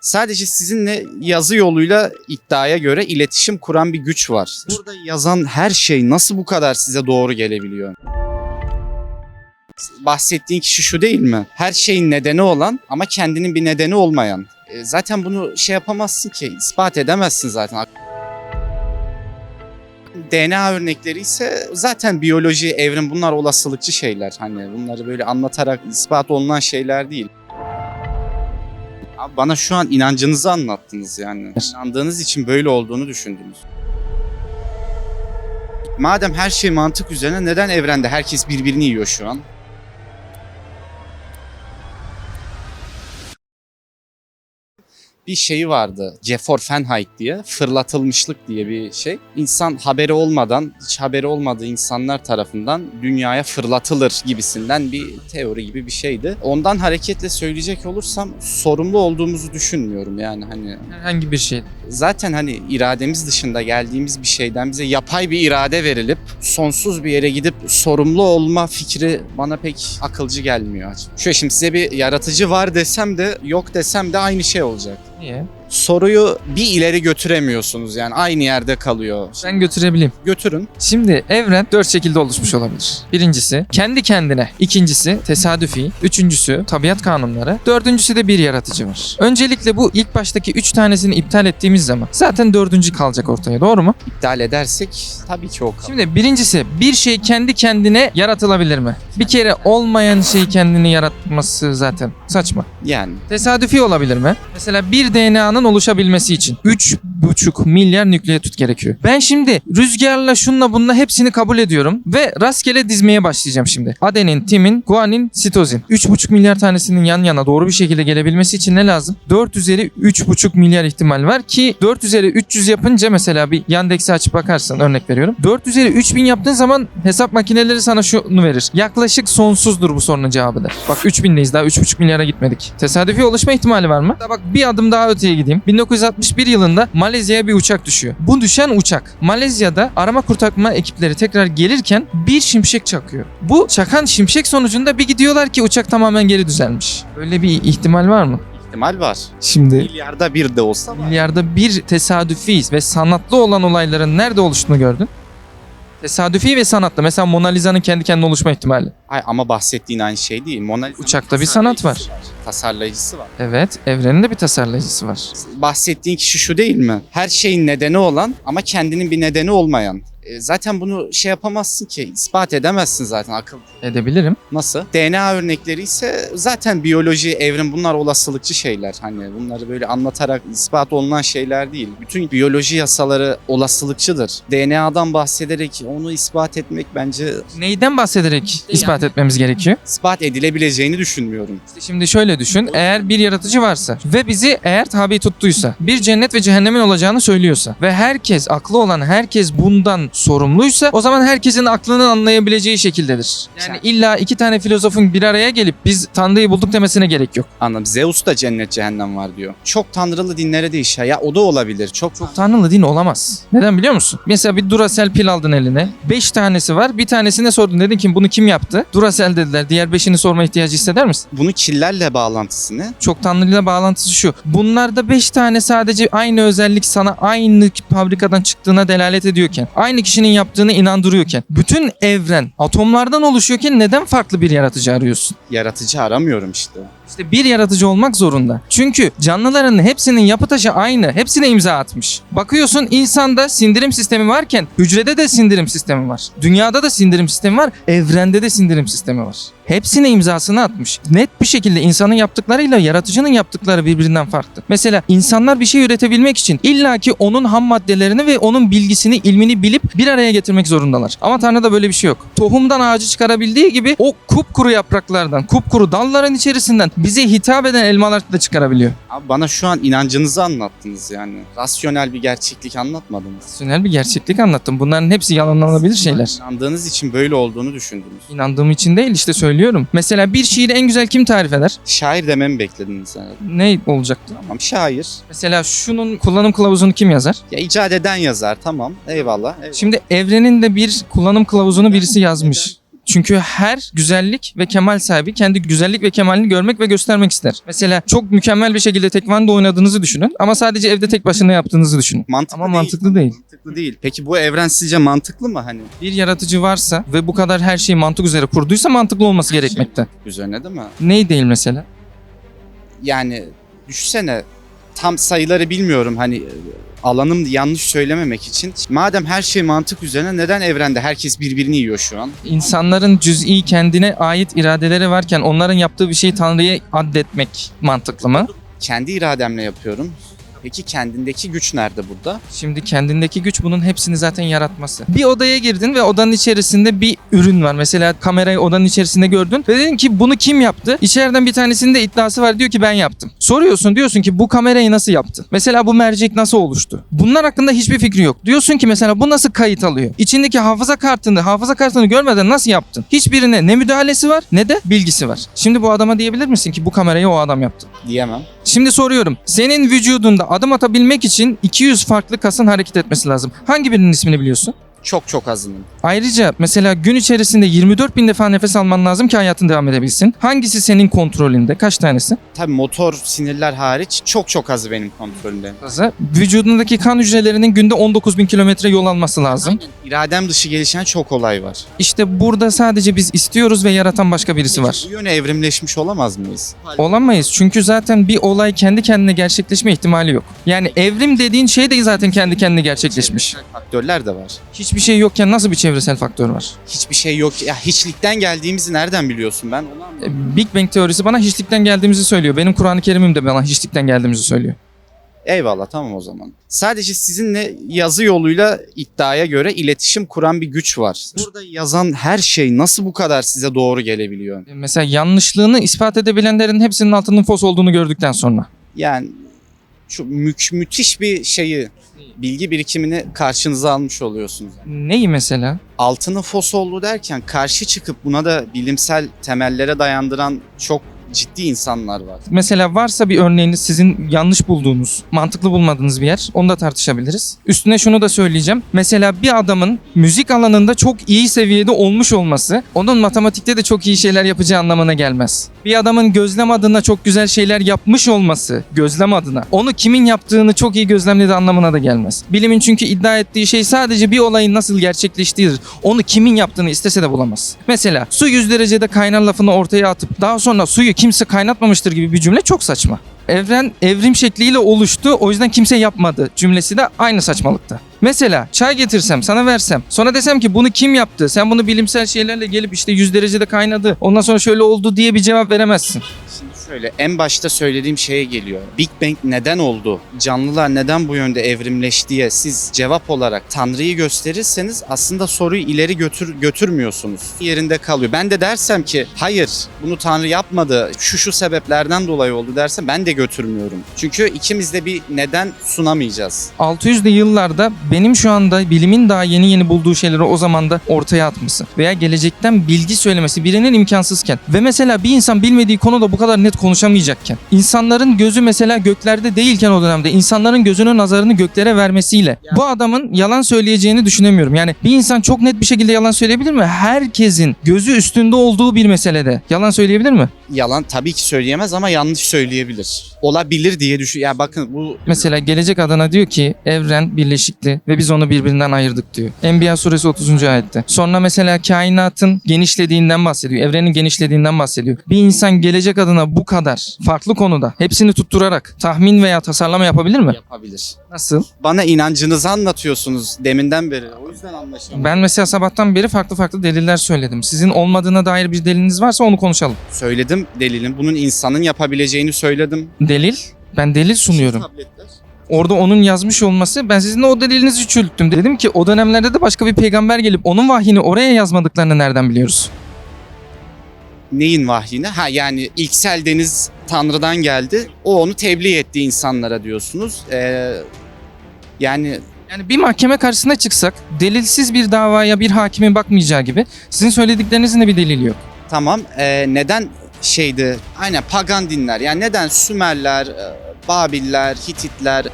Sadece sizinle yazı yoluyla iddiaya göre iletişim kuran bir güç var. Burada yazan her şey nasıl bu kadar size doğru gelebiliyor? Bahsettiğin kişi şu değil mi? Her şeyin nedeni olan ama kendinin bir nedeni olmayan. E, Zaten bunu şey yapamazsın ki, ispat edemezsin zaten. DNA örnekleri ise zaten biyoloji, evrim bunlar olasılıkçı şeyler. Hani bunları böyle anlatarak ispat olunan şeyler değil. Abi bana şu an inancınızı anlattınız yani. İnandığınız için böyle olduğunu düşündünüz. Madem her şey mantık üzerine neden evrende herkes birbirini yiyor şu an? Bir şeyi vardı. Jeffrey Fahrenheit diye fırlatılmışlık diye bir şey. İnsan haberi olmadan, hiç haberi olmadığı insanlar tarafından dünyaya fırlatılır gibisinden bir teori gibi bir şeydi. Ondan hareketle söyleyecek olursam sorumlu olduğumuzu düşünmüyorum yani hani Herhangi bir şey. zaten hani irademiz dışında geldiğimiz bir şeyden bize yapay bir irade verilip sonsuz bir yere gidip sorumlu olma fikri bana pek akılcı gelmiyor. Şöyle şimdi size bir yaratıcı var desem de yok desem de aynı şey olacak. Jackson. É. Soruyu bir ileri götüremiyorsunuz yani aynı yerde kalıyor. Ben götürebileyim. Götürün. Şimdi evren dört şekilde oluşmuş olabilir. Birincisi kendi kendine. ikincisi tesadüfi. Üçüncüsü tabiat kanunları. Dördüncüsü de bir yaratıcı var. Öncelikle bu ilk baştaki üç tanesini iptal ettiğimiz zaman zaten dördüncü kalacak ortaya doğru mu? İptal edersek tabii ki o kalır. Şimdi birincisi bir şey kendi kendine yaratılabilir mi? Bir kere olmayan şeyi kendini yaratması zaten saçma. Yani Tesadüfi olabilir mi? Mesela bir DNA'nın oluşabilmesi için 3,5 milyar nükleotid gerekiyor. Ben şimdi rüzgarla şunla bununla hepsini kabul ediyorum ve rastgele dizmeye başlayacağım şimdi. Adenin, timin, guanin, sitozin. 3,5 milyar tanesinin yan yana doğru bir şekilde gelebilmesi için ne lazım? 4 üzeri 3,5 milyar ihtimal var ki 4 üzeri 300 yapınca mesela bir Yandex'i açıp bakarsan örnek veriyorum. 4 üzeri 3000 yaptığın zaman hesap makineleri sana şunu verir. Yaklaşık sonsuzdur bu sorunun cevabı der. Bak 3000'deyiz daha 3,5 milyara gitmedik. Tesadüfi oluşma ihtimali var mı? Daha bak bir adım daha öteye gideyim. 1961 yılında Malezya'ya bir uçak düşüyor. Bu düşen uçak Malezya'da arama kurtarma ekipleri tekrar gelirken bir şimşek çakıyor. Bu çakan şimşek sonucunda bir gidiyorlar ki uçak tamamen geri düzelmiş. Böyle bir ihtimal var mı? ihtimal var. Şimdi Milyarda bir de olsa var. milyarda bir tesadüfi ve sanatlı olan olayların nerede oluştuğunu gördün. Tesadüfi ve sanatlı. Mesela Mona Lisa'nın kendi kendine oluşma ihtimali. Ay, ama bahsettiğin aynı şey değil. Mona Lisa'nın Uçakta bir sanat var. Tasarlayıcısı var. Evet, evrenin de bir tasarlayıcısı var. bahsettiğin kişi şu değil mi? Her şeyin nedeni olan ama kendinin bir nedeni olmayan. E, Zaten bunu şey yapamazsın ki, ispat edemezsin zaten akıl. Edebilirim. Nasıl? DNA örnekleri ise zaten biyoloji, evrim bunlar olasılıkçı şeyler. Hani bunları böyle anlatarak ispat olunan şeyler değil. Bütün biyoloji yasaları olasılıkçıdır. DNA'dan bahsederek onu ispat etmek bence Neyden bahsederek ispat etmemiz gerekiyor? ispat edilebileceğini düşünmüyorum. İşte şimdi şöyle düşün. Eğer bir yaratıcı varsa ve bizi eğer tabi tuttuysa, bir cennet ve cehennemin olacağını söylüyorsa ve herkes, aklı olan herkes bundan sorumluysa o zaman herkesin aklının anlayabileceği şekildedir. Yani illa iki tane filozofun bir araya gelip biz Tanrı'yı bulduk demesine gerek yok. Anladım. Zeus da cennet cehennem var diyor. Çok tanrılı dinlere değişiyor. Ya o da olabilir. Çok çok Tanrılı din olamaz. Neden biliyor musun? Mesela bir Duracell pil aldın eline. Beş tanesi var. Bir tanesine sordun. Dedin ki bunu kim yaptı? Duracell dediler. Diğer beşini sorma ihtiyacı hisseder misin? Bunu killerle bağlantısı ne? Çok tanrıyla bağlantısı şu. Bunlarda 5 tane sadece aynı özellik sana aynı fabrikadan çıktığına delalet ediyorken, aynı kişinin yaptığını inandırıyorken, bütün evren atomlardan oluşuyorken neden farklı bir yaratıcı arıyorsun? Yaratıcı aramıyorum işte. İşte bir yaratıcı olmak zorunda. Çünkü canlıların hepsinin yapı taşı aynı. Hepsine imza atmış. Bakıyorsun insanda sindirim sistemi varken hücrede de sindirim sistemi var. Dünyada da sindirim sistemi var. Evrende de sindirim sistemi var. Hepsine imzasını atmış. Net bir şekilde insanın yaptıklarıyla yaratıcının yaptıkları birbirinden farklı. Mesela insanlar bir şey üretebilmek için illaki onun ham maddelerini ve onun bilgisini, ilmini bilip bir araya getirmek zorundalar. Ama Tanrı'da böyle bir şey yok. Tohumdan ağacı çıkarabildiği gibi o kupkuru yapraklardan, kupkuru dalların içerisinden bize hitap eden elmalar da çıkarabiliyor. Abi bana şu an inancınızı anlattınız yani. Rasyonel bir gerçeklik anlatmadınız. Rasyonel bir gerçeklik anlattım. Bunların hepsi yalanlanabilir şeyler. İnandığınız için böyle olduğunu düşündünüz. İnandığım için değil işte söylüyorum. Mesela bir şiiri en güzel kim tarif eder? Şair dememi beklediniz herhalde. Ne olacaktı? Tamam şair. Mesela şunun kullanım kılavuzunu kim yazar? Ya icat eden yazar tamam. Eyvallah. eyvallah. Şimdi evrenin de bir kullanım kılavuzunu birisi yazmış. Çünkü her güzellik ve kemal sahibi kendi güzellik ve kemalini görmek ve göstermek ister. Mesela çok mükemmel bir şekilde tekvando oynadığınızı düşünün ama sadece evde tek başına yaptığınızı düşünün. Mantıklı Ama değil. mantıklı değil. Mantıklı değil. Peki bu evren sizce mantıklı mı hani? Bir yaratıcı varsa ve bu kadar her şeyi mantık üzere kurduysa mantıklı olması gerekmekte. Üzerine değil mi? Ney değil mesela? Yani düşünsene tam sayıları bilmiyorum hani alanım yanlış söylememek için. Madem her şey mantık üzerine neden evrende herkes birbirini yiyor şu an? İnsanların cüz'i kendine ait iradeleri varken onların yaptığı bir şeyi Tanrı'ya addetmek mantıklı mı? Kendi irademle yapıyorum. Peki kendindeki güç nerede burada? Şimdi kendindeki güç bunun hepsini zaten yaratması. Bir odaya girdin ve odanın içerisinde bir ürün var. Mesela kamerayı odanın içerisinde gördün ve dedin ki bunu kim yaptı? İçeriden bir tanesinin de iddiası var diyor ki ben yaptım. Soruyorsun diyorsun ki bu kamerayı nasıl yaptın? Mesela bu mercek nasıl oluştu? Bunlar hakkında hiçbir fikri yok. Diyorsun ki mesela bu nasıl kayıt alıyor? İçindeki hafıza kartını, hafıza kartını görmeden nasıl yaptın? Hiçbirine ne müdahalesi var ne de bilgisi var. Şimdi bu adama diyebilir misin ki bu kamerayı o adam yaptı? Diyemem. Şimdi soruyorum. Senin vücudunda adım atabilmek için 200 farklı kasın hareket etmesi lazım. Hangi birinin ismini biliyorsun? Çok çok azının. Ayrıca mesela gün içerisinde 24 bin defa nefes alman lazım ki hayatın devam edebilsin. Hangisi senin kontrolünde? Kaç tanesi? Tabii motor sinirler hariç çok çok azı benim kontrolümde. Fazla. Vücudundaki kan hücrelerinin günde 19 bin kilometre yol alması lazım. İradem dışı gelişen çok olay var. İşte burada sadece biz istiyoruz ve yaratan başka birisi var. Bu yöne evrimleşmiş olamaz mıyız? Olamayız çünkü zaten bir olay kendi kendine gerçekleşme ihtimali yok. Yani evrim dediğin şey de zaten kendi kendine gerçekleşmiş. Faktörler de var. Hiçbir şey yokken nasıl bir çevresel faktör var? Hiçbir şey yok. Ya hiçlikten geldiğimizi nereden biliyorsun ben onu anlamadım. E, Big Bang teorisi bana hiçlikten geldiğimizi söylüyor. Benim Kur'an-ı Kerim'im de bana hiçlikten geldiğimizi söylüyor. Eyvallah tamam o zaman. Sadece sizinle yazı yoluyla iddiaya göre iletişim kuran bir güç var. Burada yazan her şey nasıl bu kadar size doğru gelebiliyor? E, Mesela yanlışlığını ispat edebilenlerin hepsinin altının fos olduğunu gördükten sonra. Yani şu mü- müthiş bir şeyi, bilgi birikimini karşınıza almış oluyorsunuz. Neyi mesela? Altının fos olduğu derken karşı çıkıp buna da bilimsel temellere dayandıran çok ciddi insanlar var. Mesela varsa bir örneğiniz sizin yanlış bulduğunuz, mantıklı bulmadığınız bir yer. Onu da tartışabiliriz. Üstüne şunu da söyleyeceğim. Mesela bir adamın müzik alanında çok iyi seviyede olmuş olması onun matematikte de çok iyi şeyler yapacağı anlamına gelmez. Bir adamın gözlem adına çok güzel şeyler yapmış olması, gözlem adına, onu kimin yaptığını çok iyi gözlemlediği anlamına da gelmez. Bilimin çünkü iddia ettiği şey sadece bir olayın nasıl gerçekleştiğidir. Onu kimin yaptığını istese de bulamaz. Mesela su 100 derecede kaynar lafını ortaya atıp daha sonra suyu kimse kaynatmamıştır gibi bir cümle çok saçma. Evren evrim şekliyle oluştu o yüzden kimse yapmadı cümlesi de aynı saçmalıkta. Mesela çay getirsem sana versem sonra desem ki bunu kim yaptı sen bunu bilimsel şeylerle gelip işte 100 derecede kaynadı ondan sonra şöyle oldu diye bir cevap veremezsin. Şöyle en başta söylediğim şeye geliyor. Big Bang neden oldu? Canlılar neden bu yönde evrimleştiye siz cevap olarak Tanrı'yı gösterirseniz aslında soruyu ileri götür götürmüyorsunuz. Yerinde kalıyor. Ben de dersem ki hayır bunu Tanrı yapmadı şu şu sebeplerden dolayı oldu dersem ben de götürmüyorum. Çünkü ikimiz de bir neden sunamayacağız. 600'lü yıllarda benim şu anda bilimin daha yeni yeni bulduğu şeyleri o zaman da ortaya atması veya gelecekten bilgi söylemesi birinin imkansızken ve mesela bir insan bilmediği konuda bu kadar net konuşamayacakken insanların gözü mesela göklerde değilken o dönemde insanların gözünün nazarını göklere vermesiyle bu adamın yalan söyleyeceğini düşünemiyorum. Yani bir insan çok net bir şekilde yalan söyleyebilir mi? Herkesin gözü üstünde olduğu bir meselede yalan söyleyebilir mi? Yalan tabii ki söyleyemez ama yanlış söyleyebilir. Olabilir diye düşün. Ya bakın bu Mesela gelecek adına diyor ki evren birleşikti ve biz onu birbirinden ayırdık diyor. Enbiya suresi 30. ayette. Sonra mesela kainatın genişlediğinden bahsediyor. Evrenin genişlediğinden bahsediyor. Bir insan gelecek adına bu kadar farklı konuda hepsini tutturarak tahmin veya tasarlama yapabilir mi? yapabilir. Nasıl? Bana inancınızı anlatıyorsunuz deminden beri. O yüzden anlaşılmıyor. Ben mesela sabahtan beri farklı farklı deliller söyledim. Sizin olmadığına dair bir deliliniz varsa onu konuşalım. Söyledim delilin. Bunun insanın yapabileceğini söyledim. Delil? Ben delil sunuyorum. Tabletler. Orada onun yazmış olması ben sizin o delilinizi çürüttüm. Dedim ki o dönemlerde de başka bir peygamber gelip onun vahyini oraya yazmadıklarını nereden biliyoruz? Neyin vahyini? Ha yani ilksel deniz Tanrı'dan geldi. O onu tebliğ etti insanlara diyorsunuz. Ee, yani Yani bir mahkeme karşısına çıksak delilsiz bir davaya bir hakimin bakmayacağı gibi sizin söylediklerinizin de bir delili yok. tamam ee, neden şeydi aynen pagan dinler. Yani neden Sümerler, e, Babiller, Hititler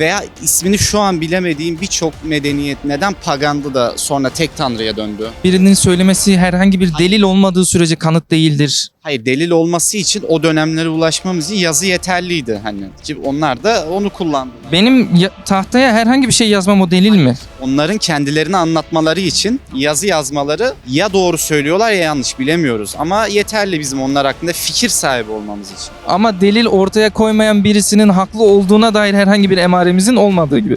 Veya ismini şu an bilemediğim birçok medeniyet neden pagandı da sonra tek tanrıya döndü? Birinin söylemesi herhangi bir delil olmadığı sürece kanıt değildir. Hayır delil olması için o dönemlere ulaşmamız için yazı yeterliydi hani. Ki onlar da onu kullandılar. Benim ya- tahtaya herhangi bir şey yazmam o delil mi? Onların kendilerini anlatmaları için yazı yazmaları ya doğru söylüyorlar ya yanlış bilemiyoruz. Ama yeterli bizim onlar hakkında fikir sahibi olmamız için. Ama delil ortaya koymayan birisinin haklı olduğuna dair herhangi bir emaremizin olmadığı gibi.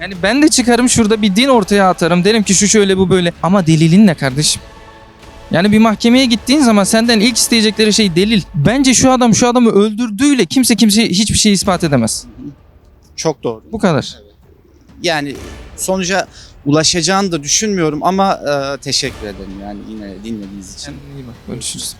Yani ben de çıkarım şurada bir din ortaya atarım. Derim ki şu şöyle bu böyle. Ama delilin ne kardeşim? Yani bir mahkemeye gittiğin zaman senden ilk isteyecekleri şey delil. Bence şu adam şu adamı öldürdüğüyle kimse kimse hiçbir şey ispat edemez. Çok doğru. Bu kadar. Yani sonuca ulaşacağını da düşünmüyorum ama e, teşekkür ederim yani yine dinlediğiniz için. Kendine iyi bak. Görüşürüz.